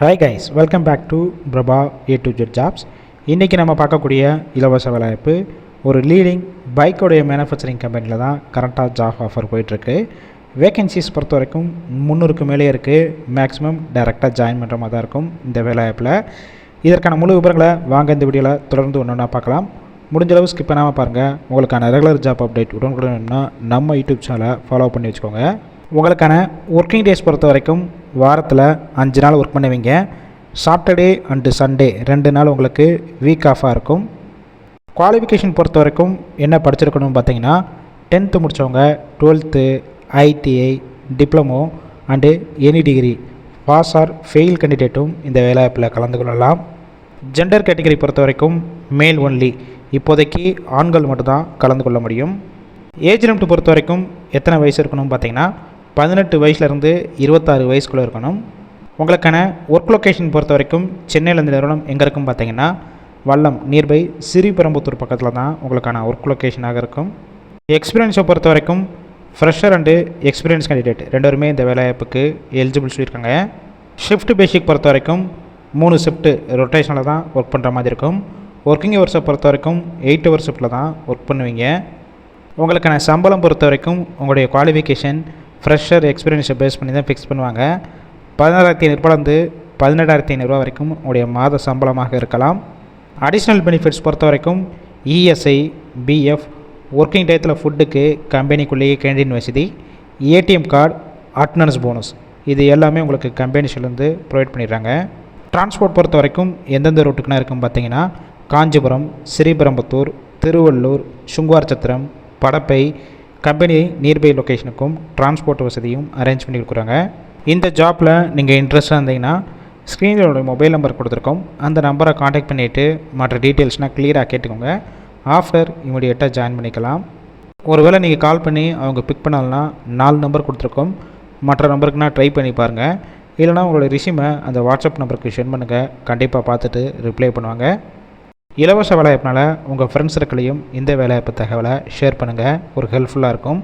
Hi guys welcome back to Prabha A to Z jobs இன்றைக்கி நம்ம பார்க்கக்கூடிய இலவச வேலைவாய்ப்பு ஒரு லீடிங் பைக்கோடைய மேனுஃபேக்சரிங் கம்பெனியில் தான் கரண்ட்டாக ஜாப் ஆஃபர் போயிட்டுருக்கு. வேகன்சிஸ் பொறுத்த வரைக்கும் முந்நூறுக்கு மேலே இருக்குது மேக்ஸிமம் டைரெக்டாக ஜாயின் பண்ணுற மாதிரி தான் இருக்கும் இந்த வேலைவாய்ப்பில். இதற்கான முழு விவரங்களை வாங்க இந்த வீடியோவில் தொடர்ந்து ஒன்று ஒன்றா பார்க்கலாம். முடிஞ்சளவு ஸ்கிப் பண்ணாமல் பாருங்கள் உங்களுக்கான ரெகுலர் ஜாப் அப்டேட் உடனுக்குடனா நம்ம யூடியூப் சேனலை ஃபாலோ பண்ணி வச்சுக்கோங்க. உங்களுக்கான ஒர்க்கிங் டேஸ் பொறுத்த வரைக்கும் வாரத்தில் அஞ்சு நாள் ஒர்க் பண்ணுவீங்க. சாட்டர்டே அண்டு சண்டே ரெண்டு நாள் உங்களுக்கு வீக் ஆஃபாக இருக்கும். குவாலிஃபிகேஷன் பொறுத்த வரைக்கும் என்ன படிச்சிருக்கணும்னு பார்த்தீங்கன்னா டென்த்து முடித்தவங்க twelfth ITI diploma and any degree pass or fail கேண்டிடேட்டும் இந்த வேலைவாய்ப்பில் கலந்து கொள்ளலாம். ஜெண்டர் கேட்டகரி பொறுத்த வரைக்கும் மேல் ஒன்லி இப்போதைக்கு ஆண்கள் மட்டும்தான் கலந்து கொள்ள முடியும். ஏஜ் லிமிட் பொறுத்த வரைக்கும் எத்தனை வயசு இருக்கணும்னு பார்த்தீங்கன்னா பதினெட்டு வயசுலேருந்து இருபத்தாறு வயசுக்குள்ளே இருக்கணும். உங்களுக்கான ஒர்க் லொக்கேஷன் பொறுத்த வரைக்கும் சென்னையில் இந்த நிறுவனம் எங்கே இருக்கும் பார்த்தீங்கன்னா வல்லம் நியர்பை சிறுபெரம்புத்தூர் பக்கத்தில் தான் உங்களுக்கான ஒர்க் லொக்கேஷனாக இருக்கும். எக்ஸ்பீரியன்ஸை பொறுத்த வரைக்கும் ஃப்ரெஷர் அண்டு எக்ஸ்பீரியன்ஸ் கேண்டிடேட் ரெண்டுமே இந்த வேலைவாய்ப்புக்கு எலிஜிபிள் சொல்லியிருக்காங்க. ஷிஃப்ட் பேசிக் பொறுத்த வரைக்கும் மூணு ஷிஃப்ட்டு ரொட்டேஷனில் தான் ஒர்க் பண்ணுற மாதிரி இருக்கும். ஒர்க்கிங் ஹவர்ஸை பொறுத்த வரைக்கும் எயிட் ஹவர் ஷிஃப்ட்டில் தான் ஒர்க் பண்ணுவீங்க. உங்களுக்கான சம்பளம் பொறுத்த வரைக்கும் உங்களுடைய குவாலிஃபிகேஷன் ஃப்ரெஷர் எக்ஸ்பீரியன்ஸை பேஸ் பண்ணி தான் ஃபிக்ஸ் பண்ணுவாங்க. பதினாறாயிரத்தி ஐநூறுபாலேருந்து பதினெட்டாயிரத்தி ஐநூறுரூவா வரைக்கும் உங்களுடைய மாத சம்பளமாக இருக்கலாம். அடிஷ்னல் பெனிஃபிட்ஸ் பொறுத்த வரைக்கும் இஎஸ்ஐ பிஎஃப் ஒர்க்கிங் டயத்தில் ஃபுட்டுக்கு கம்பெனிக்குள்ளேயே கேண்டீன் வசதி ஏடிஎம் கார்டு அட்னன்ஸ் போனஸ் இது எல்லாமே உங்களுக்கு கம்பெனிஸ்லேருந்து ப்ரொவைட் பண்ணிடுறாங்க. டிரான்ஸ்போர்ட் பொறுத்த வரைக்கும் எந்தெந்த ரூட்டுக்குனா இருக்கும் பார்த்தீங்கன்னா காஞ்சிபுரம் ஸ்ரீபெரும்புத்தூர் திருவள்ளூர் சுங்குவார் சத்திரம் படப்பை கம்பெனி நியர்பை லொக்கேஷனுக்கும் டிரான்ஸ்போர்ட் வசதியும் அரேஞ்ச் பண்ணி கொடுக்குறாங்க. இந்த ஜாப்பில் நீங்கள் இன்ட்ரெஸ்டாக இருந்தீங்கன்னா ஸ்க்ரீனில் மொபைல் நம்பர் கொடுத்துருக்கோம். அந்த நம்பரை காண்டாக்ட் பண்ணிவிட்டு மற்ற டீட்டெயில்ஸ்னால் க்ளியராக கேட்டுக்கோங்க. ஆஃப்டர் இமீடியட்டாக ஜாயின் பண்ணிக்கலாம். ஒருவேளை நீங்கள் கால் பண்ணி அவங்க பிக் பண்ணலன்னா நாலு நம்பர் கொடுத்துருக்கோம். மற்ற நம்பருக்குனா ட்ரை பண்ணி பாருங்கள் இல்லைனா உங்களோட ரிசியூமை அந்த வாட்ஸ்அப் நம்பருக்கு சென்ட் பண்ணுங்கள் கண்டிப்பாக பார்த்துட்டு ரிப்ளை பண்ணுவாங்க. இலவச வேலைவாய்ப்புனால உங்கள் ஃப்ரெண்ட்ஸ் சர்க்கிளையும் இந்த வேலைவாய்ப்பு தகவலை ஷேர் பண்ணுங்கள் ஒரு ஹெல்ப்ஃபுல்லாக இருக்கும்.